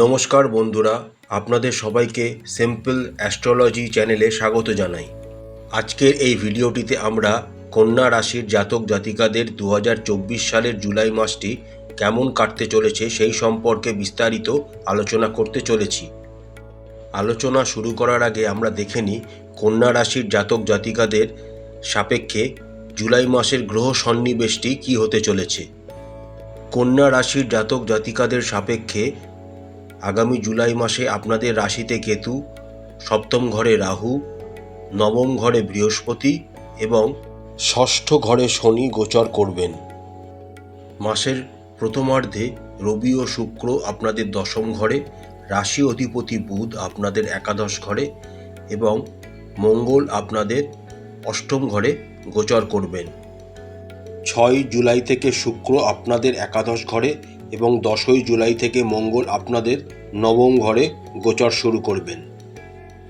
নমস্কার বন্ধুরা, আপনাদের সবাইকে সিম্পল অ্যাস্ট্রোলজি চ্যানেলে স্বাগত জানাই। আজকের এই ভিডিওটিতে আমরা কন্যা রাশির জাতক জাতিকাদের দু হাজার চব্বিশ সালের জুলাই মাসটি কেমন কাটতে চলেছে সেই সম্পর্কে বিস্তারিত আলোচনা করতে চলেছি। আলোচনা শুরু করার আগে আমরা দেখে নিই কন্যা রাশির জাতক জাতিকাদের সাপেক্ষে জুলাই মাসের গ্রহ সন্নিবেশটি কী হতে চলেছে। কন্যা রাশির জাতক জাতিকাদের সাপেক্ষে আগামী জুলাই মাসে আপনাদের রাশিতে কেতু, সপ্তম ঘরে রাহু, নবম ঘরে বৃহস্পতি এবং ষষ্ঠ ঘরে শনি গোচর করবেন। মাসের প্রথমার্ধে রবি ও শুক্র আপনাদের দশম ঘরে, রাশি অধিপতি বুধ আপনাদের একাদশ ঘরে এবং মঙ্গল আপনাদের অষ্টম ঘরে গোচর করবেন। ছয় জুলাই থেকে শুক্র আপনাদের একাদশ ঘরে এবং দশই জুলাই থেকে মঙ্গল আপনাদের নবম ঘরে গোচর শুরু করবেন।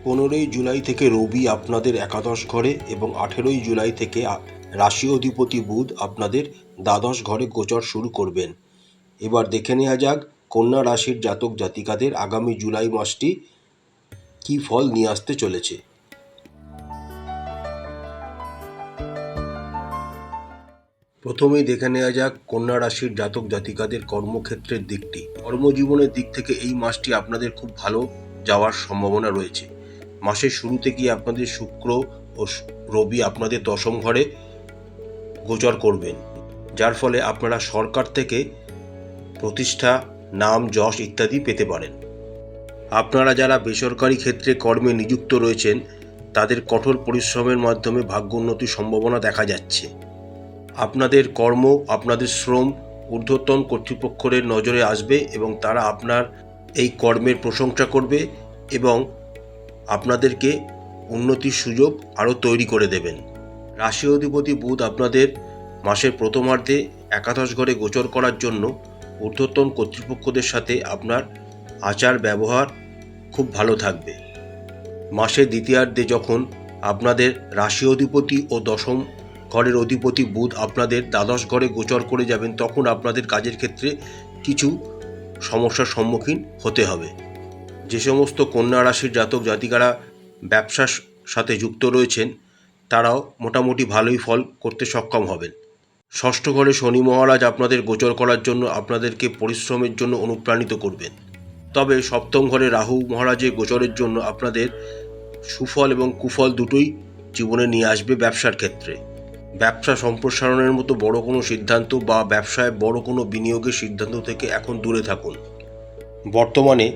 পনেরোই জুলাই থেকে রবি আপনাদের একাদশ ঘরে এবং আঠেরোই জুলাই থেকে রাশি অধিপতি বুধ আপনাদের দ্বাদশ ঘরে গোচর শুরু করবেন। এবার দেখে নেওয়া যাক কন্যা রাশির জাতক জাতিকাদের আগামী জুলাই মাসটি কী ফল নিয়ে আসতে চলেছে। প্রথমেই দেখে নেওয়া যাক কন্যা রাশির জাতক জাতিকাদের কর্মক্ষেত্রের দিকটি। কর্মজীবনের দিক থেকে এই মাসটি আপনাদের খুব ভালো যাওয়ার সম্ভাবনা রয়েছে। মাসের শুরুতে গিয়ে আপনাদের শুক্র ও রবি আপনাদের দশম ঘরে গোচর করবেন। যার ফলে আপনারা সরকার থেকে প্রতিষ্ঠা, নাম, যশ ইত্যাদি পেতে পারেন। আপনারা যারা বেসরকারি ক্ষেত্রে কর্মে নিযুক্ত রয়েছেন, তাদের কঠোর পরিশ্রমের মাধ্যমে ভাগ্যোন্নতির সম্ভাবনা দেখা যাচ্ছে। আপনাদের কর্ম, আপনাদের শ্রম ঊর্ধ্বতন কর্তৃপক্ষের নজরে আসবে এবং তারা আপনার এই কর্মের প্রশংসা করবে এবং আপনাদেরকে উন্নতির সুযোগ আরও তৈরি করে দেবেন। রাশি অধিপতি বুধ আপনাদের মাসের প্রথমার্ধে একাদশ ঘরে গোচর করার জন্য ঊর্ধ্বতন কর্তৃপক্ষদের সাথে আপনার আচার ব্যবহার খুব ভালো থাকবে। মাসের দ্বিতীয়ার্ধে যখন আপনাদের রাশি অধিপতি ও দশম ঘরের অধিপতি বুধ আপনাদের দ্বাদশ ঘরে গোচর করে যাবেন, তখন আপনাদের কাজের ক্ষেত্রে কিছু সমস্যার সম্মুখীন হতে হবে। যে সমস্ত কন্যা রাশির জাতক জাতিকারা ব্যবসার সাথে যুক্ত রয়েছেন, তারাও মোটামুটি ভালোই ফল করতে সক্ষম হবেন। ষষ্ঠ ঘরে শনি মহারাজ আপনাদের গোচর করার জন্য আপনাদেরকে পরিশ্রমের জন্য অনুপ্রাণিত করবেন। তবে সপ্তম ঘরে রাহু মহারাজের গোচরের জন্য আপনাদের সুফল এবং কুফল দুটোই জীবনে নিয়ে আসবে ব্যবসার ক্ষেত্রে। ব্যবসা সম্প্রসারণের মতো বড় কোনো সিদ্ধান্ত বা ব্যবসায় বড় কোনো বিনিয়োগের সিদ্ধান্ত থেকে এখন দূরে থাকুন। বর্তমানে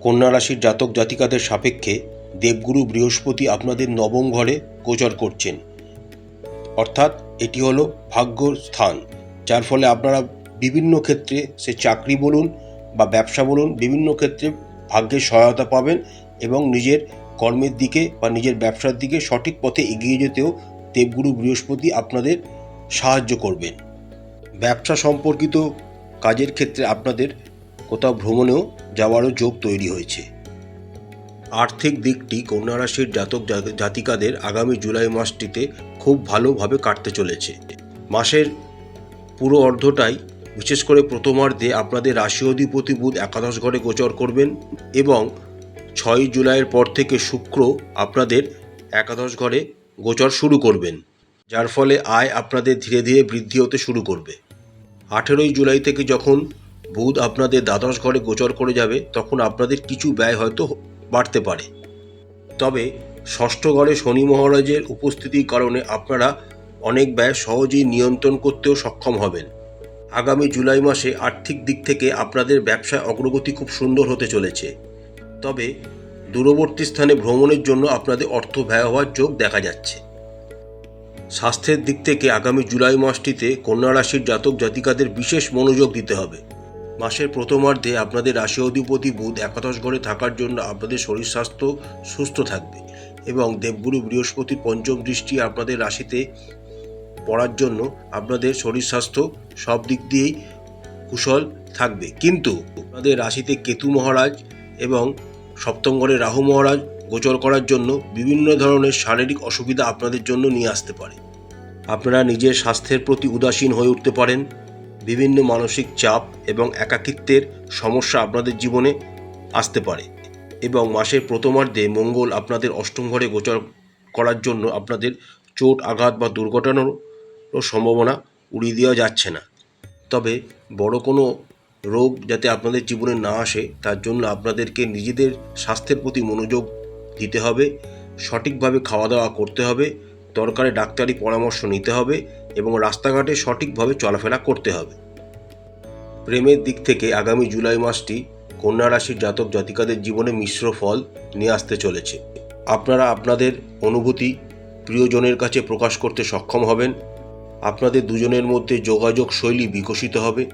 কন্যা রাশির জাতক জাতিকাদের সাপেক্ষে দেবগুরু বৃহস্পতি আপনাদের নবম ঘরে গোচর করছেন। অর্থাৎ এটি হলো ভাগ্য স্থান, যার ফলে আপনারা বিভিন্ন ক্ষেত্রে সে চাকরি বলুন বা ব্যবসা বলুন, বিভিন্ন ক্ষেত্রে ভাগ্যের সহায়তা পাবেন এবং নিজের কর্মের দিকে বা নিজের ব্যবসার দিকে সঠিক পথে এগিয়ে যেতেও দেবগুরু বৃহস্পতি আপনাদের সাহায্য করবেন। ব্যবসা সম্পর্কিত কাজের ক্ষেত্রে আপনাদের কোথাও ভ্রমণেও যাওয়ারও যোগ তৈরি হয়েছে। আর্থিক দিকটি কন্যা রাশির জাতক জাতিকাদের আগামী জুলাই মাসটিতে খুব ভালোভাবে কাটতে চলেছে। মাসের পুরো অর্ধটাই, বিশেষ করে প্রথমার্ধে আপনাদের রাশি অধিপতি বুধ একাদশ ঘরে গোচর করবেন এবং ছয় জুলাইয়ের পর থেকে শুক্র আপনাদের একাদশ ঘরে গোচর শুরু করবেন, যার ফলে আয় আপনাদের ধীরে ধীরে বৃদ্ধি হতে শুরু করবে। আঠেরোই জুলাই থেকে যখন বুধ আপনাদের দ্বাদশ ঘরে গোচর করে যাবে, তখন আপনাদের কিছু ব্যয় হয়তো বাড়তে পারে। তবে ষষ্ঠ ঘরে শনি মহারাজের উপস্থিতির কারণে আপনারা অনেক ব্যয় সহজেই নিয়ন্ত্রণ করতেও সক্ষম হবেন। আগামী জুলাই মাসে আর্থিক দিক থেকে আপনাদের ব্যবসায় অগ্রগতি খুব সুন্দর হতে চলেছে। তবে দূরবর্তী স্থানে ভ্রমণের জন্য আপনাদের অর্থ ব্যয় হওয়ার যোগ দেখা যাচ্ছে। স্বাস্থ্যের দিক থেকে আগামী জুলাই মাসটিতে কন্যা রাশির জাতক জাতিকাদের বিশেষ মনোযোগ দিতে হবে। মাসের প্রথমার্ধে আপনাদের রাশি অধিপতি বুধ একাদশ ঘরে থাকার জন্য আপনাদের শরীর স্বাস্থ্য সুস্থ থাকবে এবং দেবগুরু বৃহস্পতির পঞ্চম দৃষ্টি আপনাদের রাশিতে পড়ার জন্য আপনাদের শরীর স্বাস্থ্য সব দিক দিয়েই কুশল থাকবে। কিন্তু আপনাদের রাশিতে কেতু মহারাজ এবং সপ্তম রাহু মহারাজ গোচর করার জন্য বিভিন্ন ধরনের শারীরিক অসুবিধা আপনাদের জন্য নিয়ে আসতে পারে। আপনারা নিজের স্বাস্থ্যের প্রতি উদাসীন হয়ে উঠতে পারেন। বিভিন্ন মানসিক চাপ এবং একাকিত্বের সমস্যা আপনাদের জীবনে আসতে পারে এবং মাসের প্রথমার্ধে মঙ্গল আপনাদের অষ্টম ঘরে গোচর করার জন্য আপনাদের চোট আঘাত বা দুর্ঘটনারও সম্ভাবনা উড়িয়ে দেওয়া যাচ্ছে না। তবে বড় কোনো রোগ যাতে আপনাদের জীবনে না আসে, তার জন্য আপনাদেরকে নিজেদের স্বাস্থ্যের প্রতি মনোযোগ দিতে হবে, সঠিকভাবে খাওয়া দাওয়া করতে হবে, দরকারে ডাক্তারি পরামর্শ নিতে হবে এবং রাস্তাঘাটে সঠিকভাবে চলাফেরা করতে হবে। প্রেমের দিক থেকে আগামী জুলাই মাসটি কন্যা রাশির জাতক জাতিকাদের জীবনে মিশ্র ফল নিয়ে আসতে চলেছে। আপনারা আপনাদের অনুভূতি প্রিয়জনের কাছে প্রকাশ করতে সক্ষম হবেন। আপনাদের দুজনের মধ্যে যোগাযোগ শৈলী বিকশিত হবে।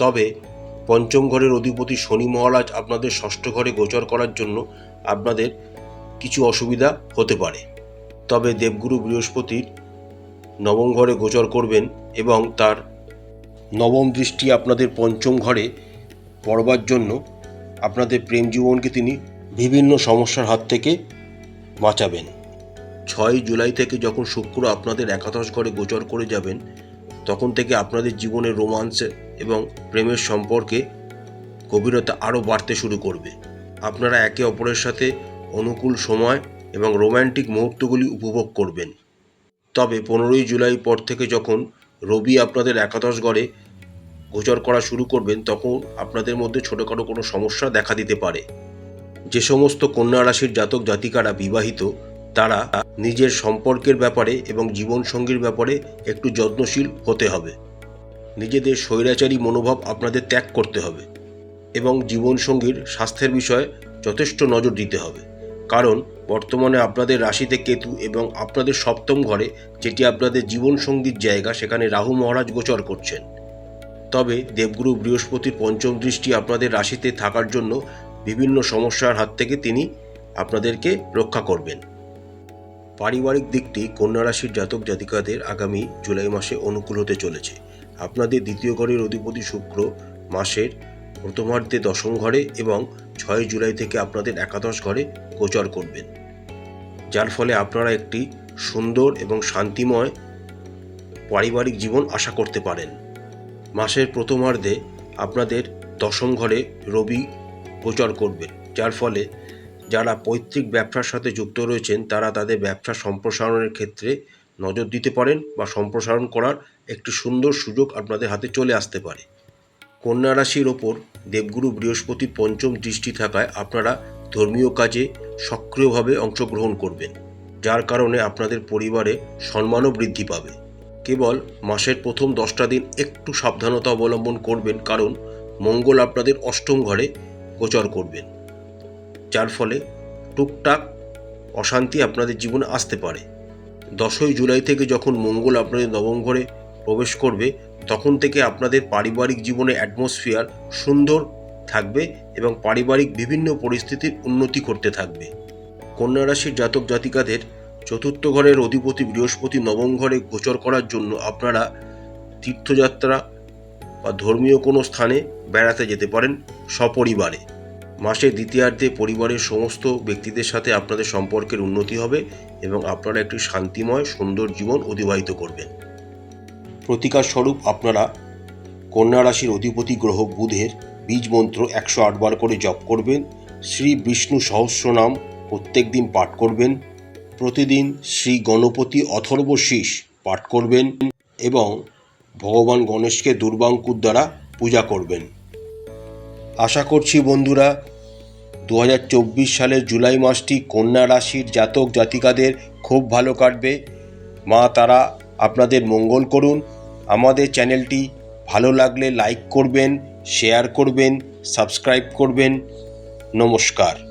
তবে পঞ্চম ঘরের অধিপতি শনি মহারাজ আপনাদের ষষ্ঠ ঘরে গোচর করার জন্য আপনাদের কিছু অসুবিধা হতে পারে। তবে দেবগুরু বৃহস্পতির নবম ঘরে গোচর করবেন এবং তার নবম দৃষ্টি আপনাদের পঞ্চম ঘরে পড়বার জন্য আপনাদের প্রেম জীবনকে তিনি বিভিন্ন সমস্যার হাত থেকে বাঁচাবেন। ছয় জুলাই থেকে যখন শুক্র আপনাদের একাদশ ঘরে গোচর করে যাবেন তখন থেকে আপনাদের জীবনের রোমান্স এবং প্রেমের সম্পর্কে গভীরতা আরও বাড়তে শুরু করবে। আপনারা একে অপরের সাথে অনুকূল সময় এবং রোম্যান্টিক মুহূর্তগুলি উপভোগ করবেন। তবে পনেরোই জুলাই পর থেকে যখন রবি আপনাদের একাদশ গড়ে গোচর করা শুরু করবেন, তখন আপনাদের মধ্যে ছোটোখাটো কোনো সমস্যা দেখা দিতে পারে। যে সমস্ত কন্যা রাশির জাতক জাতিকারা বিবাহিত তারা নিজের সম্পর্কের ব্যাপারে এবং জীবনসঙ্গীর ব্যাপারে একটু যত্নশীল হতে হবে। নিজেদের স্বৈরাচারী মনোভাব আপনাদের ত্যাগ করতে হবে এবং জীবনসঙ্গীর স্বাস্থ্যের বিষয়ে যথেষ্ট নজর দিতে হবে। কারণ বর্তমানে আপনাদের রাশিতে কেতু এবং আপনাদের সপ্তম ঘরে যেটি আপনাদের জীবনসঙ্গীর জায়গা, সেখানে রাহু মহারাজ গোচর করছেন। তবে দেবগুরু বৃহস্পতির পঞ্চম দৃষ্টি আপনাদের রাশিতে থাকার জন্য বিভিন্ন সমস্যার হাত থেকে তিনি আপনাদেরকে রক্ষা করবেন। পারিবারিক দিকটি কন্যা রাশির জাতক জাতিকাদের আগামী জুলাই মাসে অনুকূল হতে চলেছে। আপনাদের দ্বিতীয় ঘরের অধিপতি শুক্র মাসের প্রথমার্ধে দশম ঘরে এবং ছয় জুলাই থেকে আপনাদের একাদশ ঘরে গোচর করবেন। যার ফলে আপনারা একটি সুন্দর এবং শান্তিময় পারিবারিক জীবন আশা করতে পারেন। মাসের প্রথমার্ধে আপনাদের দশম ঘরে রবি গোচর করবেন, যার ফলে যারা পৈতৃক ব্যবসার সাথে যুক্ত রয়েছেন, তারা তাদের ব্যবসা সম্প্রসারণের ক্ষেত্রে নজর দিতে পারেন বা সম্প্রসারণ করার একটি সুন্দর সুযোগ আপনাদের হাতে চলে আসতে পারে। কন্যা রাশির ওপর দেবগুরু বৃহস্পতির পঞ্চম দৃষ্টি থাকায় আপনারা ধর্মীয় কাজে সক্রিয়ভাবে অংশগ্রহণ করবেন, যার কারণে আপনাদের পরিবারে সম্মানও বৃদ্ধি পাবে। কেবল মাসের প্রথম দশটা দিন একটু সাবধানতা অবলম্বন করবেন, কারণ মঙ্গল আপনাদের অষ্টম ঘরে গোচর করবেন। যার ফলে টুকটাক অশান্তি আপনাদের জীবনে আসতে পারে। দশই জুলাই থেকে যখন মঙ্গল আপনাদের নবম ঘরে প্রবেশ করবে, তখন থেকে আপনাদের পারিবারিক জীবনে অ্যাটমসফিয়ার সুন্দর থাকবে এবং পারিবারিক বিভিন্ন পরিস্থিতির উন্নতি করতে থাকবে। কন্যা রাশির জাতক জাতিকাদের চতুর্থ ঘরের অধিপতি বৃহস্পতি নবম ঘরে গোচর করার জন্য আপনারা তীর্থযাত্রা বা ধর্মীয় কোনো স্থানে বেড়াতে যেতে পারেন সপরিবারে। মাসের দ্বিতীয়ার্ধে পরিবারের সমস্ত ব্যক্তিদের সাথে আপনাদের সম্পর্কের উন্নতি হবে এবং আপনারা একটি শান্তিময়, সুন্দর জীবন অতিবাহিত করবেন। প্রতিকার স্বরূপ আপনারা কন্যা রাশির অধিপতি গ্রহ বুধের বীজ মন্ত্র একশো আটবার করে জপ করবেন, শ্রী বিষ্ণু সহস্রনাম প্রত্যেক দিন পাঠ করবেন, প্রতিদিন শ্রী গণপতি অথর্ব শীষ পাঠ করবেন এবং ভগবান গণেশকে দুর্বাঙ্কুর দ্বারা পূজা করবেন। আশা করছি বন্ধুরা দু হাজার চব্বিশ সালের জুলাই মাসটি কন্যা রাশির জাতক জাতিকাদের খুব ভালো কাটবে। মা, তারা আপনাদের মঙ্গল করুন। আমাদের চ্যানেলটি ভালো লাগলে লাইক করবেন, শেয়ার করবেন, সাবস্ক্রাইব করবেন। নমস্কার।